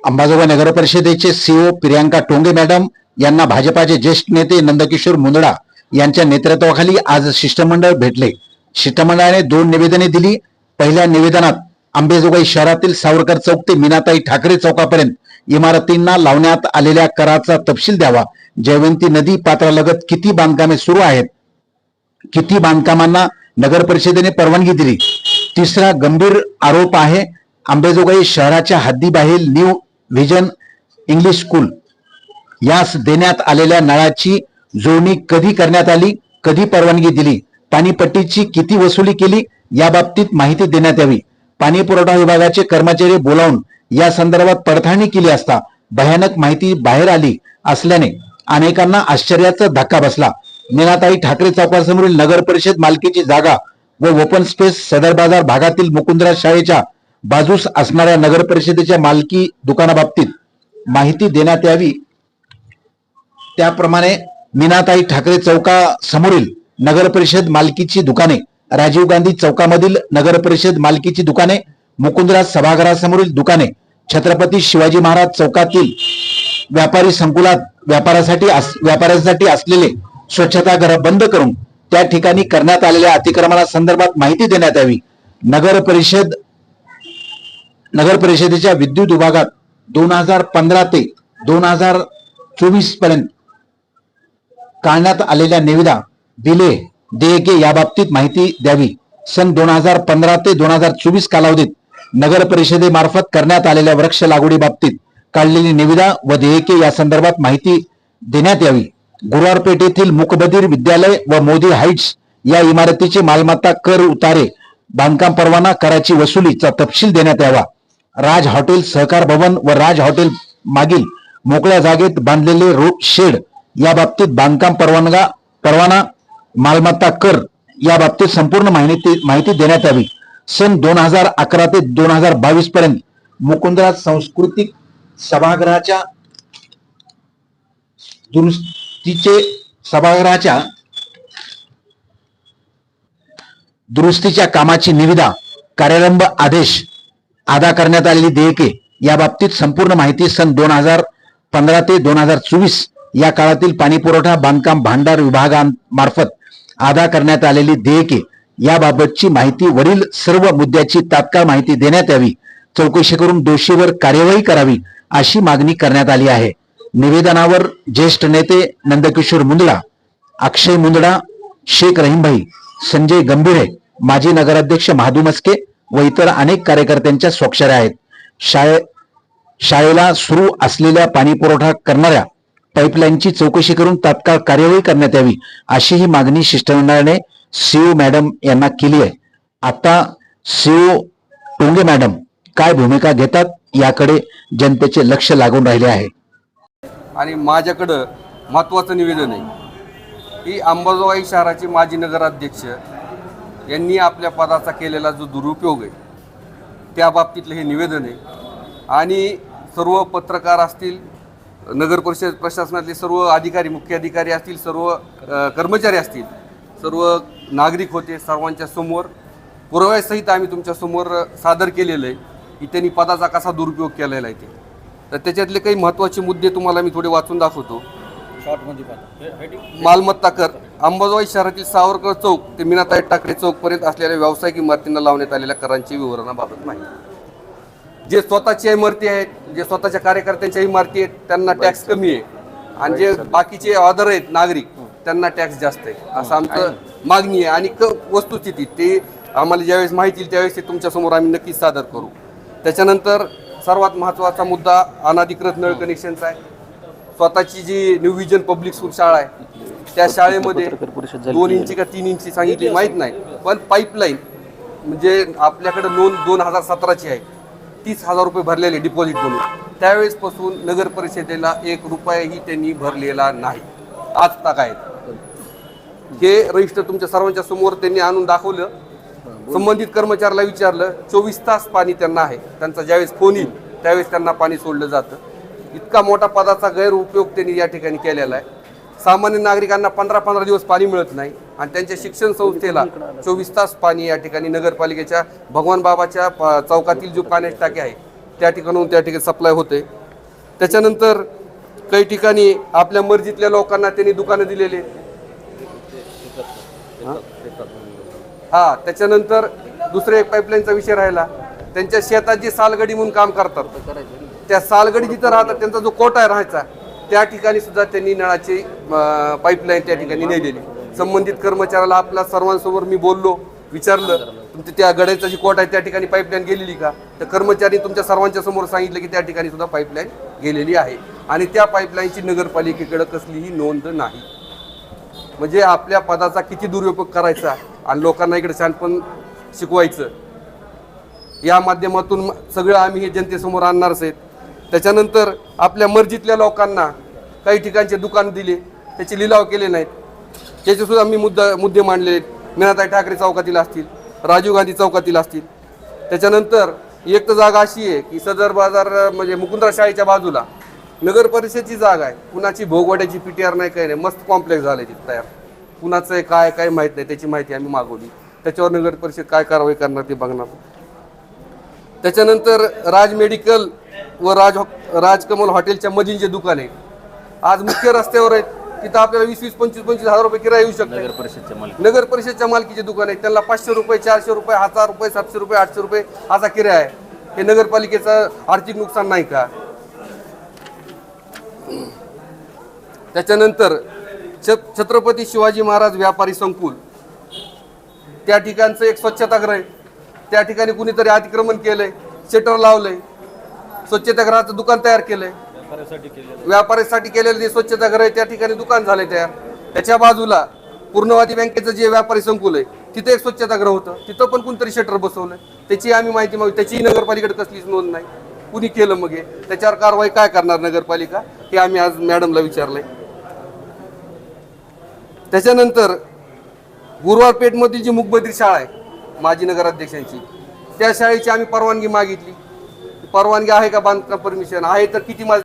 अंबाजोगाई नगर परिषदेचे CO Priyanka Tonge madam यांना भाजपाचे ज्येष्ठ नेते नंदकिशोर मुंदडा यांच्या नेतृत्वाखाली आज शिष्टमंडळ भेटले. शिष्टमंडळाने दोन निवेदने दिली. पहिल्या निवेदनात अंबेजोगाई शहरातील सावरकर चौक ते मीनाताई ठाकरे चौकापर्यंत इमारतींना लावण्यात आलेल्या कराचा तपशील द्यावा. जयवंती नदी पात्रालगत किती बांधकामे सुरू आहेत? किती बांधकामांना नगर परिषदेने परवानगी दिली? तिसरा गंभीर आरोप आहे. अंबेजोगाई शहराच्या हद्दीबाहेर न्यू व्हिजन इंग्लिश स्कूल यास देण्यात आलेल्या नळाची जोडणी कधी करण्यात आली कधी परवानगी दिली पाणीपट्टीची किती वसुली केली या बाबतीत माहिती देण्यात यावी. पाणी पुरवठा विभागाचे कर्मचारी बोलावून या संदर्भात पडताळणी केली असता भयानक माहिती बाहेर आली असल्याने अनेकांना आश्चर्याचा धक्का बसला. मीनाताई ठाकरे चौकासमोरील नगर परिषद मालकीची जागा व ओपन स्पेस सदर बाजार भागातील मुकुंदरा शाळेच्या बाजूस असणाऱ्या नगर परिषदेच्या मालकी दुकानाबाबतीत माहिती देण्यात यावी. त्याप्रमाणे मीनाताई ठाकरे चौका समोरील नगर परिषद मालकीची दुकाने राजीव गांधी चौकामधील नगर परिषद मालकीची दुकाने मुकुंदराज सभागृहासमोरील दुकाने छत्रपती शिवाजी महाराज चौकातील व्यापारी संकुलात व्यापारासाठी व्यापाऱ्यांसाठी असलेले स्वच्छतागृह बंद करून त्या ठिकाणी करण्यात आलेल्या अतिक्रमणासंदर्भात माहिती देण्यात यावी. नगर परिषद नगर परिषदेच्या विद्युत विभागात दोन हजार पंधरा ते दोन हजार चोवीसपर्यंत काढण्यात आलेल्या निविदा बिले देयके याबाबतीत माहिती द्यावी. सन दोन हजार पंधरा ते दोन हजार चोवीस कालावधीत नगर परिषदेमार्फत करण्यात आलेल्या वृक्ष लागवडी बाबतीत काढलेली निविदा व देयके या संदर्भात माहिती देण्यात यावी. गुरुवारपेठ येथील मुकबधीर विद्यालय व मोदी हाईट्स या इमारतीचे मालमत्ता कर उतारे बांधकाम परवाना कराची वसुलीचा तपशील देण्यात यावा. राज हॉटेल सहकार भवन व राज हॉटेल मागील मोकळ्या जागेत बांधलेले रो शेड या बाबतीत बांधकाम परवानगा परवाना मालमत्ता कर या बाबतीत संपूर्ण माहिती माहिती देण्यात यावी. सन दोन हजार अकरा ते दोन हजार बावीस पर्यंत मुकुंदराज सांस्कृतिक सभागृहाच्या दुरुस्तीचे सभागृहाच्या दुरुस्तीच्या कामाची निविदा कार्यारंभ आदेश अदा करण्यात आलेली देयके या बाबतीत संपूर्ण माहिती सन दोन हजार पंधरा ते दोन हजार चोवीस या काळातील पाणीपुरवठा बांधकाम भांडार विभागांमार्फत अदा करण्यात आलेली देयके याबाबतची माहिती वरील सर्व मुद्द्याची तात्काळ माहिती देण्यात यावी. चौकशी करून दोषीवर कार्यवाही करावी अशी मागणी करण्यात आली आहे. निवेदनावर ज्येष्ठ नेते नंदकिशोर मुंदडा अक्षय मुंदडा शेख रहीमभाई संजय गंभीरे माजी नगराध्यक्ष महादू मस्के व इतर अनेक कार्यकर्त्यांच्या स्वाक्षऱ्या आहेत. शाळे शाळेला सुरू असलेल्या पाणी पुरवठा करणाऱ्या पाईपलाईनची चौकशी करून तात्काळ कार्यवाही करण्यात यावी अशी ही मागणी शिष्टमंडळाने सीओ मॅडम यांना केली आहे. आता सीओ टोंगे मॅडम काय भूमिका घेतात याकडे जनतेचे लक्ष लागून राहिले आहे. आणि माझ्याकडं महत्त्वाचं निवेदन आहे. की अंबाजोगाई शहराचे माजी नगराध्यक्ष यांनी आपल्या पदाचा केलेला जो दुरुपयोग आहे त्या बाबतीतलं हे निवेदन आहे. आणि सर्व पत्रकार असतील नगर परिषद प्रशासनातले सर्व अधिकारी मुख्य अधिकारी असतील सर्व कर्मचारी असतील सर्व नागरिक होते सर्वांच्या समोर. पुराव्यासहित आम्ही तुमच्यासमोर सादर केलेलं आहे की त्यांनी पदाचा कसा दुरुपयोग केलेला आहे ते. तर त्याच्यातले काही महत्त्वाचे मुद्दे तुम्हाला मी थोडे वाचून दाखवतो. मालमत्ता कर. अंबाजोगाई शहरातील सावरकर चौक ते मीनाताई ठाकरे चौकपर्यंत असलेल्या व्यावसायिक इमारतींना लावण्यात आलेल्या करांची विवरणाबाबत माहिती. जे स्वतःच्या इमारती आहेत जे स्वतःच्या कार्यकर्त्यांच्या इमारती आहेत त्यांना टॅक्स कमी आहे. आणि जे बाकीचे ऑदर आहेत नागरिक त्यांना टॅक्स जास्त आहे. असं आमचं मागणी आहे. आणि क वस्तुस्थिती ते आम्हाला ज्यावेळेस माहिती येईल त्यावेळेस ते तुमच्यासमोर आम्ही नक्कीच सादर करू. त्याच्यानंतर सर्वात महत्त्वाचा मुद्दा अनाधिकृत नळ कनेक्शनचा आहे. स्वतःची जी न्यू विजन पब्लिक स्कूल शाळा आहे त्या शाळेमध्ये दोन इंची का तीन इंची सांगितली माहीत नाही. पण पाईपलाईन म्हणजे आपल्याकडे नोंद दोन हजार सतराची आहे. तीस हजार रुपये भरलेले डिपॉझिट म्हणून. त्यावेळेसपासून नगर परिषदेला एक रुपयाही त्यांनी भरलेला नाही. आज तक आहेत. हे रजिस्टर तुमच्या सर्वांच्या समोर त्यांनी आणून दाखवलं. संबंधित कर्मचाऱ्याला विचारलं चोवीस तास पाणी त्यांना आहे. त्यांचा ज्यावेळेस फोन येईल त्यावेळेस त्यांना पाणी सोडलं जातं. इतका मोठा पदाचा गैरउपयोग त्यांनी या ठिकाणी केलेला आहे. सामान्य नागरिकांना पंधरा पंधरा दिवस पाणी मिळत नाही आणि त्यांच्या शिक्षण संस्थेला चोवीस तास पाणी या ठिकाणी नगरपालिकेच्या भगवान बाबाच्या प- चौकातील जो पाण्याची टाकी आहे त्या ठिकाणून त्या ठिकाणी सप्लाय होते. त्याच्यानंतर काही ठिकाणी आपल्या मर्जीतल्या लोकांना त्यांनी दुकानं दिलेले. हा? त्याच्यानंतर दुसरे एक पाईपलाईनचा विषय राहिला. त्यांच्या शेतात जी सालगडी म्हणून काम करतात त्या सालगडी जिथं राहतात त्यांचा जो कोटा आहे राहायचा त्या ठिकाणी सुद्धा त्यांनी नळाची पाईपलाईन त्या ठिकाणी नेलेली. संबंधित कर्मचाऱ्याला आपल्या सर्वांसमोर मी बोललो विचारलं तुमच्या त्या गड्याचा जी कोट आहे त्या ठिकाणी पाईपलाईन गेलेली का? तर कर्मचारी तुमच्या सर्वांच्या समोर सांगितलं की त्या ठिकाणी सुद्धा पाईपलाईन गेलेली आहे. आणि त्या पाईपलाईनची नगरपालिकेकडे कसलीही नोंद नाही. म्हणजे आपल्या पदाचा किती दुरुपयोग करायचा आणि लोकांना इकडे शहाणपण शिकवायचं या माध्यमातून सगळं आम्ही हे जनतेसमोर आणणारच आहेत. त्याच्यानंतर आपल्या मर्जीतल्या लोकांना काही ठिकाणचे दुकान दिले त्याचे लिलाव केले नाहीत. त्याचेसुद्धा मी मुद्दा मुद्दे मांडले आहेत. मीनाताई ठाकरे चौकातील असतील राजीव गांधी चौकातील असतील. त्याच्यानंतर एक तर जागा अशी आहे की सदर बाजार म्हणजे मुकुंदरा शाळेच्या बाजूला नगर परिषदची जागा आहे. कुणाची भोगवाड्याची पी टी आर नाही काही नाही. मस्त कॉम्प्लेक्स झालं तिथे तयार. कुणाचं आहे काय काय माहीत नाही. त्याची माहिती आम्ही मागवली. त्याच्यावर नगर परिषद काय कारवाई करणार ते बघणार. त्याच्यानंतर राज मेडिकल व राज राजकमल हॉटेलच्या मधील जे दुकान आहे. आज मुख्य रस्त्यावर आहेत. तिथं आपल्याला वीस वीस पंचवीस पंचवीस हजार रुपये किराया येऊ शकते नगर परिषदच्या मालकी. नगर परिषदच्या मालकीचे दुकान आहे त्यांना पाचशे रुपये चारशे रुपये हजार रुपये सातशे रुपये आठशे रुपये असा किराया आहे. हे नगरपालिकेचं आर्थिक नुकसान नाही का? त्याच्यानंतर छ- छत्रपती शिवाजी महाराज व्यापारी संकुल. त्या ठिकाणचं एक स्वच्छतागृह आहे. त्या ठिकाणी कुणीतरी अतिक्रमण केलंय शटर लावलंय. स्वच्छतागृहाचं दुकान तयार केलंय. व्यापाऱ्यासाठी केलेलं जे स्वच्छतागृह आहे त्या ठिकाणी दुकान झालंय तयार. त्याच्या बाजूला पूर्णवादी बँकेचं जे व्यापारी संकुल आहे तिथे एक स्वच्छतागृह होतं. तिथं पण कोणतरी शटर बसवलंय. त्याची आम्ही माहिती मागू. त्याची नगरपालिकेकडे कसलीच नोंद नाही. कुणी केलं मग हे? त्याच्यावर कारवाई काय करणार नगरपालिका? हे आम्ही आज मॅडमला विचारलंय. त्याच्यानंतर गुरुवार पेठमधील जी मुकबधीर शाळा आहे माजी नगराध्यक्षांची त्या शाळेची आम्ही परवानगी मागितली. परवानगी आहे का बांधकाम परमिशन? आहे तर किती माझं